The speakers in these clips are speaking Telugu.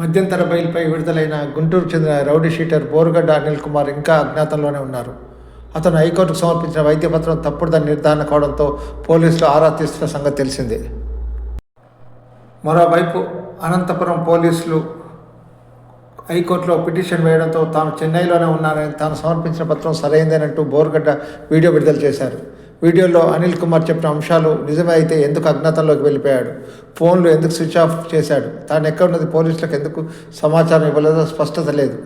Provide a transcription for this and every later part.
మధ్యంతర బెయిల్పై విడుదలైన గుంటూరు చెందిన రౌడీ షీటర్ బోరుగడ్డ అనిల్ కుమార్ ఇంకా అజ్ఞాతంలోనే ఉన్నారు. అతను హైకోర్టుకు సమర్పించిన వైద్యపత్రం తప్పుడుదని నిర్ధారణ కావడంతో పోలీసులు ఆరా తీస్తున్న సంగతి తెలిసిందే. మరోవైపు అనంతపురం పోలీసులు హైకోర్టులో పిటిషన్ వేయడంతో తాను చెన్నైలోనే ఉన్నానని తాను సమర్పించిన పత్రం సరైందేనంటూ బోరుగడ్డ వీడియో విడుదల చేశారు. వీడియోలో అనిల్ కుమార్ చెప్పిన అంశాలు నిజమే అయితే ఎందుకు అజ్ఞాతంలోకి వెళ్ళిపోయాడు? ఫోన్లు ఎందుకు స్విచ్ ఆఫ్ చేశాడు? తాను ఎక్కడున్నది? పోలీసులకు ఎందుకు సమాచారం ఇవ్వలేదో స్పష్టత లేదు.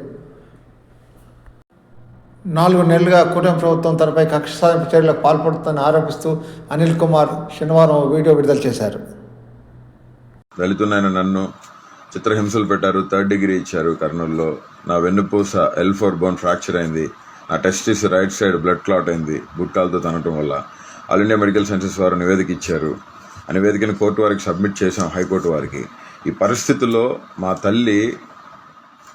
నాలుగు నెలలుగా కూటమి ప్రభుత్వం తనపై కక్ష సాధింపు చర్యలకు పాల్పడుతుందని ఆరోపిస్తూ అనిల్ కుమార్ శనివారం వీడియో విడుదల చేశారు. దళితున్నైన నన్ను చిత్రహింసలు పెట్టారు. థర్డ్ డిగ్రీ ఇచ్చారు కర్నూలులో. నా వెన్నుపూస ఎల్ ఫోర్ బోన్ ఫ్రాక్చర్ అయింది. ఆ testis right side blood clot అయింది గుట్టాలతో తనటం వల్ల. ఆల్ ఇండియా మెడికల్ సైన్సెస్ వారు నివేదిక ఇచ్చారు ఆ నివేదికను కోర్టు వారికి సబ్మిట్ చేశాం హైకోర్టు వారికి. ఈ పరిస్థితుల్లో మా తల్లి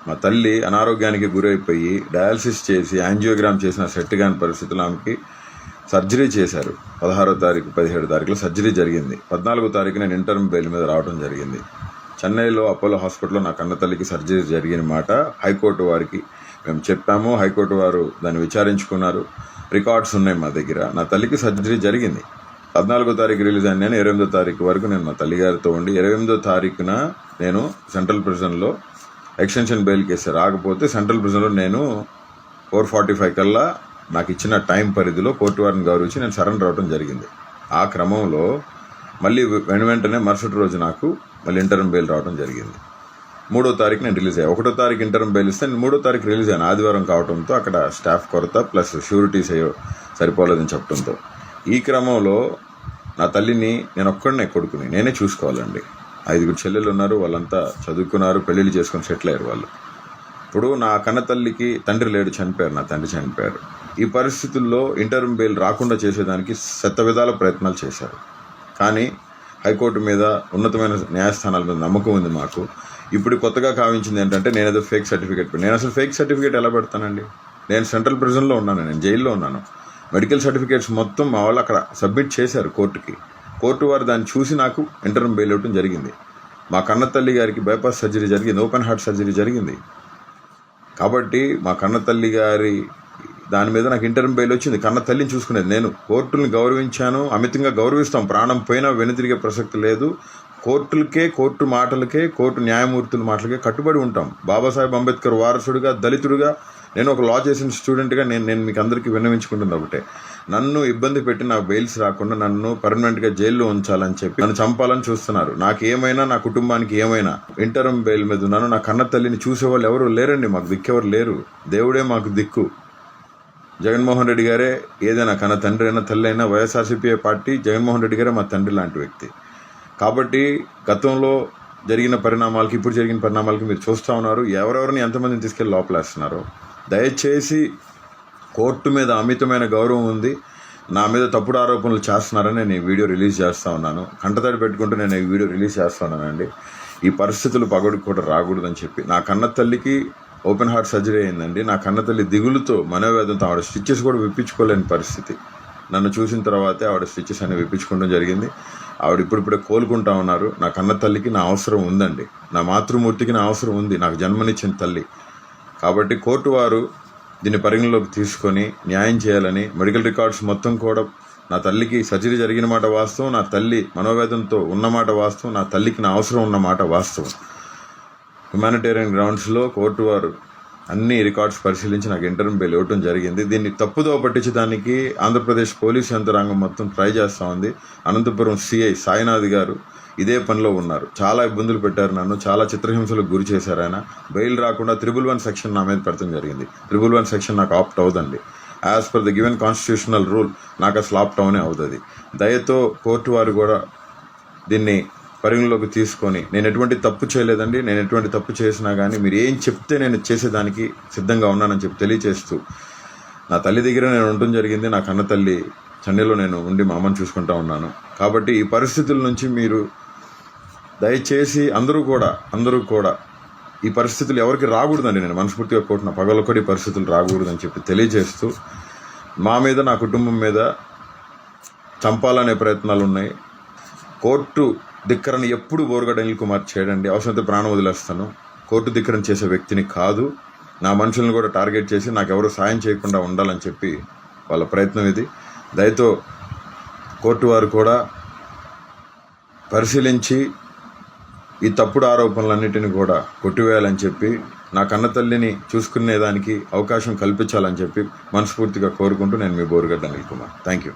మా తల్లి అనారోగ్యానికి గురైపోయి డయాలసిస్ చేసి యాంజియోగ్రామ్ చేసిన సెట్ కాని పరిస్థితులు ఆమెకి సర్జరీ చేశారు. పదహారో తారీఖు పదిహేడు తారీఖులో సర్జరీ జరిగింది. పద్నాలుగో తారీఖు నేను ఇంటర్మ్ బెయిల్ మీద రావడం జరిగింది. చెన్నైలో అపోలో హాస్పిటల్లో నా కన్న తల్లికి సర్జరీ జరిగిన మాట హైకోర్టు వారికి మేము చెప్పాము హైకోర్టు వారు దాన్ని విచారించుకున్నారు. రికార్డ్స్ ఉన్నాయి మా దగ్గర. నా తల్లికి సర్జరీ జరిగింది. పద్నాలుగో తారీఖు రిలీజ్ అయిన నేను ఇరవై ఎనిమిదో తారీఖు వరకు నేను మా తల్లిగారితో ఉండి ఇరవై ఎనిమిదో తారీఖున నేను సెంట్రల్ ప్రిజన్లో ఎక్స్టెన్షన్ బెయిల్ కేసు రాకపోతే సెంట్రల్ ప్రిజన్లో నేను ఫోర్ ఫార్టీ ఫైవ్ కల్లా నాకు ఇచ్చిన టైం పరిధిలో కోర్టు వారిని గౌరవించి నేను సరెండర్ అవడం జరిగింది. ఆ క్రమంలో మళ్ళీ వెను వెంటనే మరుసటి రోజు నాకు మళ్ళీ ఇంటర్మ్ బెయిల్ రావడం జరిగింది. మూడో తారీఖు నేను రిలీజ్ అయ్యా. ఒకటో తారీఖు ఇంటర్మ్ బెయిల్ ఇస్తే నేను మూడో తారీఖు రిలీజ్ అయ్యాను. ఆదివారం కావడంతో అక్కడ స్టాఫ్ కొరత ప్లస్ షూరిటీస్ అయ్యో సరిపోలేదని చెప్పడంతో ఈ క్రమంలో నా తల్లిని నేను ఒక్కడనే కొడుకుని నేనే చూసుకోవాలండి. ఐదుగురు చెల్లెలు ఉన్నారు వాళ్ళంతా చదువుకున్నారు పెళ్ళిళ్ళు చేసుకొని సెటిల్ అయ్యారు వాళ్ళు. ఇప్పుడు నా కన్న తల్లికి తండ్రి లేడు చనిపోయారు నా తండ్రి చనిపోయారు. ఈ పరిస్థితుల్లో ఇంటర్మ్ బెయిల్ రాకుండా చేసేదానికి శత విధాల ప్రయత్నాలు చేశారు. కానీ హైకోర్టు మీద ఉన్నతమైన న్యాయస్థానాల మీద నమ్మకం ఉంది మాకు. ఇప్పుడు కొత్తగా కావించింది ఏంటంటే నేను ఏదో ఫేక్ సర్టిఫికేట్ నేను అసలు ఫేక్ సర్టిఫికేట్ ఎలా పెడతానండి? నేను సెంట్రల్ ప్రిజన్లో ఉన్నాను నేను జైల్లో ఉన్నాను. మెడికల్ సర్టిఫికేట్స్ మొత్తం మా వాళ్ళు అక్కడ సబ్మిట్ చేశారు కోర్టుకి. కోర్టు వారు దాన్ని చూసి నాకు ఇంటర్మ్ బెయిల్ ఇవ్వడం జరిగింది. మా కన్న తల్లి గారికి బైపాస్ సర్జరీ జరిగింది ఓపెన్ హార్ట్ సర్జరీ జరిగింది. కాబట్టి మా కన్న తల్లి గారి దాని మీద నాకు ఇంటర్మ్ బెయిల్ వచ్చింది. కన్న తల్లిని చూసుకునేది నేను. కోర్టుల్ని గౌరవించాను. అమితంగా గౌరవిస్తాం. ప్రాణం పోయినా వెనుతిరిగే ప్రసక్తి లేదు. కోర్టులకే కోర్టు మాటలకే కోర్టు న్యాయమూర్తుల మాటలకే కట్టుబడి ఉంటాం. బాబాసాహెబ్ అంబేద్కర్ వారసుడిగా దళితుడిగా నేను ఒక లా చేసిన స్టూడెంట్గా నేను నేను మీకు అందరికీ విన్నవించుకుంటుంది ఒకటే. నన్ను ఇబ్బంది పెట్టి నాకు బెయిల్స్ రాకుండా నన్ను పర్మనెంట్గా జైల్లో ఉంచాలని చెప్పి నన్ను చంపాలని చూస్తున్నారు. నాకు ఏమైనా నా కుటుంబానికి ఏమైనా ఇంటర్మ్ బెయిల్ మీద ఉన్నాను నా కన్న తల్లిని చూసేవాళ్ళు ఎవరు లేరండి. మాకు దిక్కెవరు లేరు. దేవుడే మాకు దిక్కు. జగన్మోహన్ రెడ్డి గారే ఏదైనా కన్న తండ్రి అయినా తల్లి అయినా వైఎస్ఆర్సీపీ పార్టీ జగన్మోహన్ రెడ్డి గారే మా తండ్రి లాంటి వ్యక్తి. కాబట్టి గతంలో జరిగిన పరిణామాలకి ఇప్పుడు జరిగిన పరిణామాలకి మీరు చూస్తూ ఉన్నారు. ఎవరెవరిని ఎంతమందిని తీసుకెళ్ళి లోపలేస్తున్నారు. దయచేసి కోర్టు మీద అమితమైన గౌరవం ఉంది. నా మీద తప్పుడు ఆరోపణలు చేస్తున్నారని నేను ఈ వీడియో రిలీజ్ చేస్తూ ఉన్నాను. కంటతడి పెట్టుకుంటూ నేను ఈ వీడియో రిలీజ్ చేస్తున్నానండి ఈ పరిస్థితులు పగడికి కూడా రాకూడదని చెప్పి. నా కన్న తల్లికి ఓపెన్ హార్ట్ సర్జరీ అయిందండి. నా కన్న తల్లి దిగులుతో మనోవేదంతో ఆవిడ స్టిచ్చెస్ కూడా విప్పించుకోలేని పరిస్థితి. నన్ను చూసిన తర్వాతే ఆవిడ స్టిచ్చెస్ అన్ని విప్పించుకోవడం జరిగింది. ఆవిడ ఇప్పుడిప్పుడే కోలుకుంటా ఉన్నారు. నా కన్న తల్లికి నా అవసరం ఉందండి. నా మాతృమూర్తికి నా అవసరం ఉంది. నాకు జన్మనిచ్చిన తల్లి. కాబట్టి కోర్టు వారు దీన్ని పరిగణలోకి తీసుకొని న్యాయం చేయాలని మెడికల్ రికార్డ్స్ మొత్తం కూడా నా తల్లికి సర్జరీ జరిగిన మాట వాస్తవం. నా తల్లి మనోవేదంతో ఉన్నమాట వాస్తవం. నా తల్లికి నా అవసరం ఉన్నమాట వాస్తవం. హ్యుమానిటేరియన్ గ్రౌండ్స్లో కోర్టు వారు అన్ని రికార్డ్స్ పరిశీలించి నాకు ఇంటర్వ్యూ బెయిల్ ఇవ్వటం జరిగింది. దీన్ని తప్పుదో పట్టించడానికి ఆంధ్రప్రదేశ్ పోలీస్ యంత్రాంగం మొత్తం ట్రై చేస్తూ ఉంది. అనంతపురం సిఐ సాయినాథ్ గారు ఇదే పనిలో ఉన్నారు. చాలా ఇబ్బందులు పెట్టారు నన్ను. చాలా చిత్రహింసలకు గురి చేశారు ఆయన. బెయిల్ రాకుండా త్రిబుల్ వన్ సెక్షన్ నా మీద పెడతాం జరిగింది. త్రిబుల్ వన్ సెక్షన్ నాకు apt అవుదండి. As per the given constitutional rule నాకు అసలు ఆప్ట్ అవునే అవుతుంది. దయతో కోర్టు వారు కూడా దీన్ని పరిగణలోకి తీసుకొని నేను ఎటువంటి తప్పు చేయలేదండి నేను ఎటువంటి తప్పు చేసినా కానీ మీరు ఏం చెప్తే నేను చేసేదానికి సిద్ధంగా ఉన్నానని చెప్పి తెలియచేస్తూ నా తల్లి దగ్గర నేను ఉండటం జరిగింది నా కన్న తల్లి చెన్నైలో నేను ఉండి మా అమ్మని చూసుకుంటా ఉన్నాను. కాబట్టి ఈ పరిస్థితుల నుంచి మీరు దయచేసి అందరూ కూడా అందరూ కూడా ఈ పరిస్థితులు ఎవరికి రాకూడదండి. నేను మనస్ఫూర్తిగా కోరుతున్న పగలొక్కటి పరిస్థితులు రాకూడదని చెప్పి తెలియజేస్తూ మా మీద నా కుటుంబం మీద చంపాలనే ప్రయత్నాలు ఉన్నాయి. కోర్టు ధిక్కరని ఎప్పుడు బోరుగడ్డ అనిల్ కుమార్ చేయడండి. అవసరమైతే ప్రాణం వదిలేస్తాను. కోర్టు ధిక్కరం చేసే వ్యక్తిని కాదు. నా మనుషులను కూడా టార్గెట్ చేసి నాకు ఎవరు సాయం చేయకుండా ఉండాలని చెప్పి వాళ్ళ ప్రయత్నం ఇది. దయతో కోర్టు వారు కూడా పరిశీలించి ఈ తప్పుడు ఆరోపణలన్నిటిని కూడా కొట్టివేయాలని చెప్పి నా కన్న తల్లిని చూసుకునేదానికి అవకాశం కల్పించాలని చెప్పి మనస్ఫూర్తిగా కోరుకుంటూ నేను మీ బోరుగడ్డ అనిల్ కుమార్. Thank you